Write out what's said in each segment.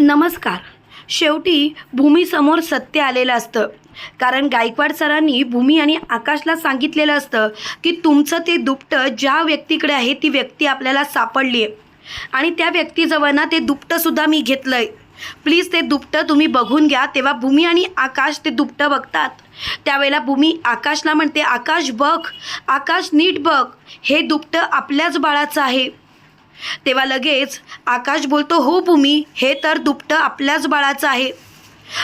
नमस्कार. शेवटी भूमीसमोर सत्य आलेलं असतं. कारण गायकवाड सरांनी भूमी आणि आकाशला सांगितलेलं असतं की तुमचं ते दुपटं ज्या व्यक्तीकडे आहे ती व्यक्ती आपल्याला सापडली आहे आणि त्या व्यक्तीजवळ ना ते दुपटंसुद्धा मी घेतलं आहे प्लीज ते दुपटं तुम्ही बघून घ्या तेव्हा भूमी आणि आकाश ते दुपटं बघतात. त्यावेळेला भूमी आकाशला म्हणते आकाश बघ आकाश नीट बघ हे दुपटं आपल्याच बाळाचं आहे. तेव्हा लगेच आकाश बोलतो हो भूमी हे तर दुपटं आपल्याच बाळाचं आहे.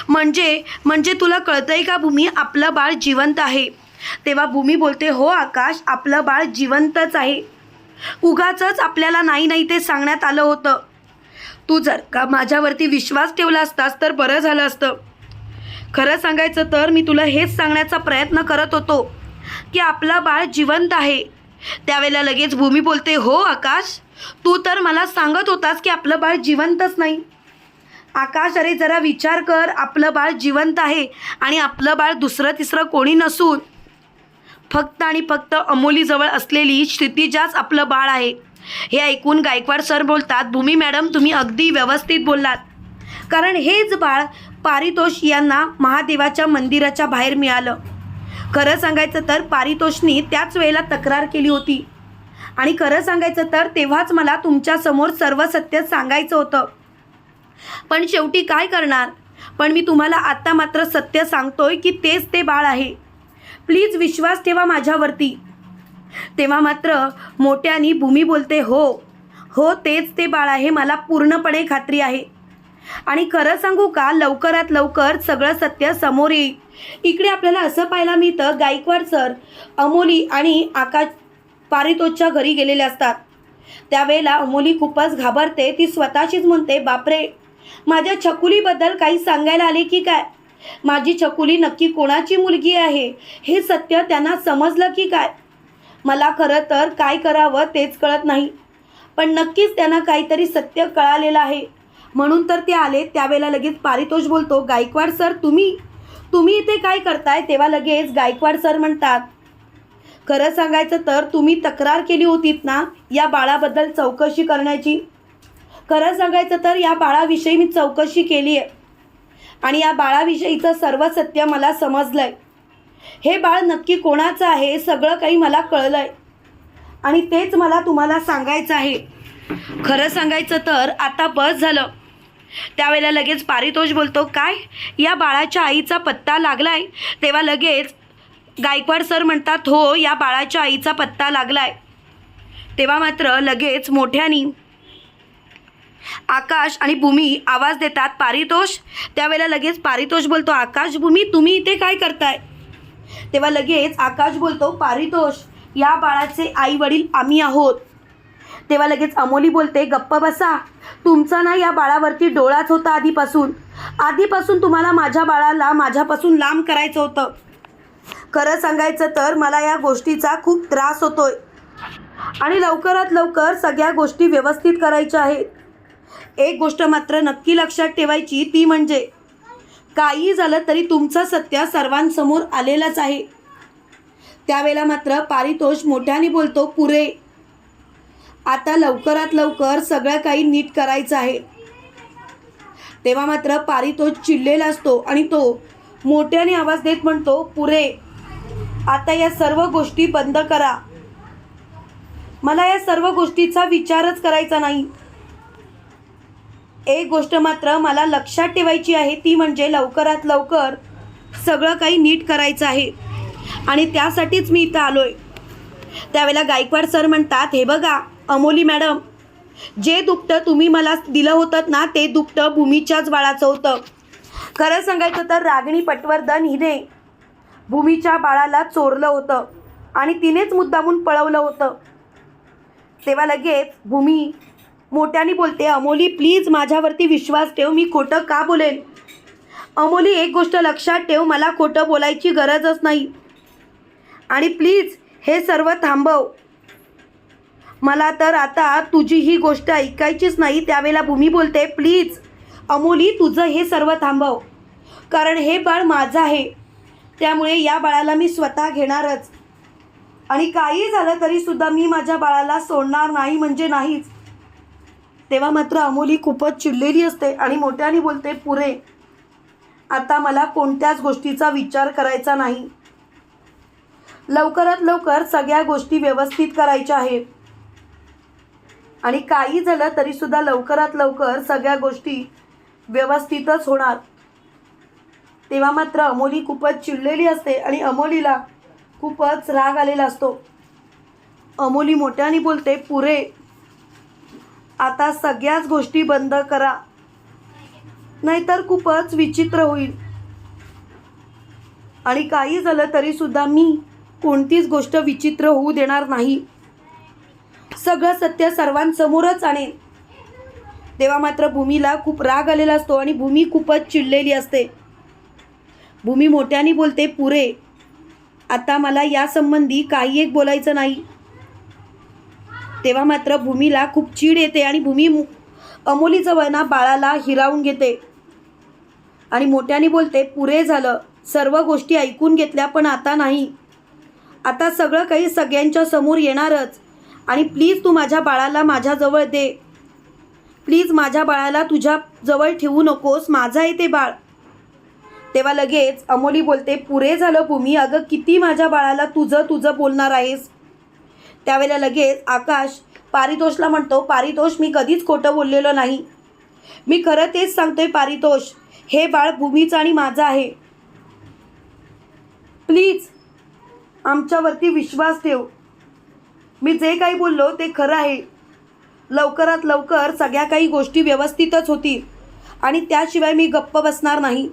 म्हणजे म्हणजे तुला कळतंय का भूमी आपलं बाळ जिवंत आहे? तेव्हा भूमी बोलते हो आकाश आपलं बाळ जिवंतच आहे. उगाचच आपल्याला नाही नाही ते सांगण्यात आलं होतं. तू जर का माझ्यावरती विश्वास ठेवला असतास तर बरं झालं असतं. खरं सांगायचं तर मी तुला हेच सांगण्याचा प्रयत्न करत होतो की आपला बाळ जिवंत आहे. त्यावेळेला लगेच भूमी बोलते हो आकाश तू तर मला सांगत होतास की आपलं बाळ जिवंतच नाही. आकाश अरे जरा विचार कर आपलं बाळ जिवंत आहे आणि आपलं बाळ दुसरं तिसरं कोणी नसून. फक्त आणि फक्त अमोलीजवळ असलेली क्षितिजाच आपलं बाळ आहे. हे ऐकून गायकवाड सर बोलतात भूमी मॅडम तुम्ही अगदी व्यवस्थित बोललात. कारण हेच बाळ पारितोष यांना महादेवाच्या मंदिराच्या बाहेर मिळालं. खरं सांगायचं तर पारितोषनी त्याच वेळेला तक्रार केली होती. आणि खरं सांगायचं तर तेव्हाच मला तुमच्यासमोर सर्व सत्य सांगायचं होतं. पण शेवटी काय करणार? पण मी तुम्हाला आत्ता मात्र सत्य सांगतोय की तेच ते बाळ आहे. प्लीज विश्वास ठेवा माझ्यावरती. तेव्हा मात्र मोठ्यानी भूमी बोलते हो हो तेच ते बाळ आहे मला पूर्णपणे खात्री आहे. आणि खरं सांगू का लवकरात लवकर सगळं सत्य समोर येईल. इकडे आपल्याला असं पाहायला मिळतं गायकवाड सर अमोली आणि आकाश पारितोषच्या घरी गेलेले असतात. त्यावेळेला मुली खूपच घाबरते. ती स्वतःशीच म्हणते बापरे माझ्या छकुलीबद्दल काही सांगायला आले की काय? माझी छकुली नक्की कोणाची मुलगी आहे? हे सत्य त्यांना समजलं की काय? मला खरं तर काय करावं तेच कळत नाही. पण नक्कीच त्यांना काहीतरी सत्य कळालेलं आहे. म्हणून तर ते आले. त्यावेळेला लगेच पारितोष बोलतो गायकवाड सर तुम्ही तुम्ही इथे काय करताय? तेव्हा लगेच गायकवाड सर म्हणतात खरं सांगायचं तर तुम्ही तक्रार केली होतीत ना या बाळाबद्दल चौकशी करण्याची? खरं सांगायचं तर या बाळाविषयी मी चौकशी केली आहे आणि या बाळाविषयीचं सर्व सत्य मला समजलं आहे हे बाळ नक्की कोणाचं आहे हे सगळं काही मला कळलं आहे आणि तेच मला तुम्हाला सांगायचं आहे. खरं सांगायचं तर आता बस झालं. त्यावेळेला लगेच पारितोष बोलतो काय? या बाळाच्या आईचा पत्ता लागलाय? तेव्हा लगेच गायकवाड सर म्हणतात हो या बाळाच्या आईचा पत्ता लागलाय. तेव्हा मात्र लगेच मोठ्यानी आकाश आणि भूमी आवाज देतात पारितोष. त्यावेळेला लगेच पारितोष बोलतो आकाश भूमी तुम्ही इथे काय करताय? तेव्हा लगेच आकाश बोलतो पारितोष या बाळाचे आई वडील आम्ही आहोत. तेव्हा लगेच अमोली बोलते गप्प बसा. तुमचा ना या बाळावरती डोळाच होता आधीपासून. आधीपासून तुम्हाला माझ्या बाळाला माझ्यापासून लांब करायचं होतं. खरं सांगायचं तर मला या गोष्टीचा खूप त्रास होतोय. आणि लवकरात लवकर सगळ्या गोष्टी व्यवस्थित करायच्या आहेत. एक गोष्ट मात्र नक्की लक्षात ठेवायची ती म्हणजे काही झालं तरी तुमचं सत्य सर्वांसमोर आलेलंच आहे. त्यावेळेला मात्र पारितोष मोठ्याने बोलतो पुरे आता लवकरात लवकर सगळं काही नीट करायचं आहे. तेव्हा मात्र पारितोष चिडलेला असतो आणि तो मोठ्याने आवाज देत म्हणतो पुरे आता या सर्व गोष्टी बंद करा. मला या सर्व गोष्टीचा विचारच करायचा नाही. एक गोष्ट मात्र मला लक्षात ठेवायची आहे ती म्हणजे लवकरात लवकर सगळं काही नीट करायचं आहे. आणि त्यासाठीच मी इथं आलो आहे त्यावेळेला गायकवाड सर म्हणतात हे बघा अमोली मॅडम जे दुपटं तुम्ही मला दिलं होतं ना ते दुपटं भूमीच्याच बाळाचं होतं. खरं सांगायचं तर रागिणी पटवर्धन हिने भूमीच्या बाळाला चोरलं होतं आणि तिनेच मुद्दामून पळवलं होतं. तेव्हा लगेच भूमी मोठ्याने बोलते अमोली प्लीज माझ्यावरती विश्वास ठेव मी खोटं का बोलेन? अमोली एक गोष्ट लक्षात ठेव मला खोटं बोलायची गरजच नाही. आणि प्लीज हे सर्व थांबव. मला तर आता तुझी ही गोष्ट ऐकायचीच नाही. त्यावेळेला भूमी बोलते प्लीज अमोली तुझं हे सर्व थांबव. कारण हे बाळ माझं आहे. त्यामुळे या बाळाला मी स्वतः घेणारच. आणि काही झालं तरीसुद्धा मी माझ्या बाळाला सोडणार नाही म्हणजे नाहीच. तेव्हा मात्र अमोली खूपच चिडलेली असते आणि मोठ्याने बोलते पुरे आता मला कोणत्याच गोष्टीचा विचार करायचा नाही. लवकरात लवकर सगळ्या गोष्टी व्यवस्थित करायच्या आहेत. आणि काही झालं तरीसुद्धा लवकरात लवकर सगळ्या गोष्टी व्यवस्थितच होणार. तेव्हा मात्र अमोली खूपच चिडलेली असते आणि अमोलीला खूपच राग आलेला असतो. अमोली मोठ्याने बोलते पुरे आता सगळ्याच गोष्टी बंद करा. नाहीतर खूपच विचित्र होईल. आणि काही झालं तरीसुद्धा मी कोणतीच गोष्ट विचित्र होऊ देणार नाही. सगळं सत्य सर्वांसमोरच आणेन. तेव्हा मात्र भूमीला खूप राग आलेला असतो आणि भूमी खूपच चिडलेली असते. भूमी मोठ्याने बोलते पुरे आता मला यासंबंधी काही एक बोलायचं नाही. तेव्हा मात्र भूमीला खूप चीड येते आणि भूमी मु- अमोलीजवळ ना बाळाला हिरावून घेते. आणि मोठ्याने बोलते पुरे झालं सर्व गोष्टी ऐकून घेतल्या पण आता नाही. आता सगळं काही सगळ्यांच्या समोर येणारच. आणि प्लीज तू माझ्या बाळाला माझ्याजवळ दे. प्लीज माझ्या बाळाला तुझ्या जवळ ठेवू नकोस माझं आहे ते बाळ. तेव्हा लगेच अमोली बोलते पुरे झालं भूमी अगं किती माझ्या बाळाला तुझं तुझं बोलणार आहेस? त्यावेळेला लगेच आकाश पारितोषला म्हणतो पारितोष मी कधीच खोटं बोललेलो नाही. मी खरं तेच सांगतोय पारितोष हे बाळ भूमीचं आणि माझं आहे. प्लीज आमच्यावरती विश्वास ठेव. मी जे काही बोललो ते खरं आहे. लवकरात लवकर सगळ्या काही गोष्टी व्यवस्थितच होतील आणि त्याशिवाय मी गप्प बसणार नाही.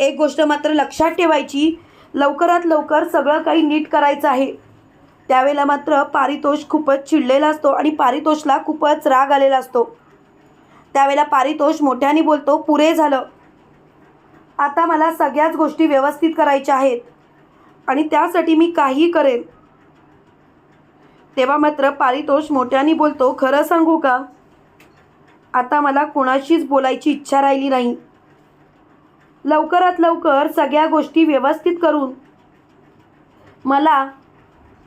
एक गोष्ट मात्र लक्षात ठेवायची लवकरात लवकर सगळं काही नीट करायचं आहे. त्यावेळेला मात्र पारितोष खूपच चिडलेला असतो आणि पारितोषला खूपच राग आलेला असतो. त्यावेळेला पारितोष मोठ्याने बोलतो पुरे झालं. आता मला सगळ्याच गोष्टी व्यवस्थित करायच्या आहेत आणि त्यासाठी मी काही करेन. तेव्हा मात्र पारितोष मोठ्याने बोलतो खरं सांगू का? आता मला कुणाशीच बोलायची इच्छा राहिली नाही. लवकरात लवकर सगळ्या गोष्टी व्यवस्थित करून. मला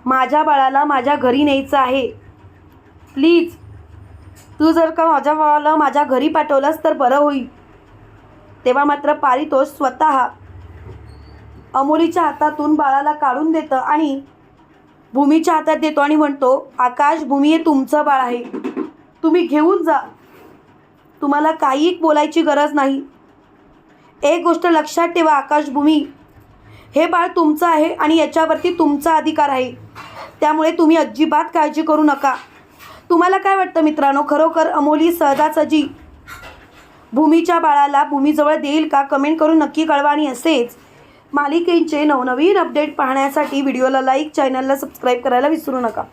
माझ्या बाळाला माझ्या घरी न्यायचं आहे. प्लीज तू जर का माझ्या बाळाला माझ्या घरी पाठवलंस तर बरं होईल. तेव्हा मात्र पारितोष स्वतः अमोलीच्या हातातून बाळाला काढून देतं आणि भूमीच्या हातात देतो आणि म्हणतो आकाश भूमी हे तुमचं बाळ आहे. तुम्ही घेऊन जा. तुम्हाला काही बोलायची गरज नाही. एक गोष्ट लक्षात ठेवा आकाश भूमी हे बाळ तुमचं आहे आणि याच्यावरती तुमचा अधिकार आहे. त्यामुळे तुम्ही अजिबात काळजी करू नका. तुम्हाला काय वाटतं मित्रांनो? खरोखर अमोली सहजासहजी भूमीच्या बाळाला भूमीजवळ देईल का? कमेंट करून नक्की कळवा आणि असेच मालिकेचे नवनवीन अपडेट पाहण्यासाठी व्हिडिओला लाईक चॅनलला सबस्क्राईब करायला विसरू नका.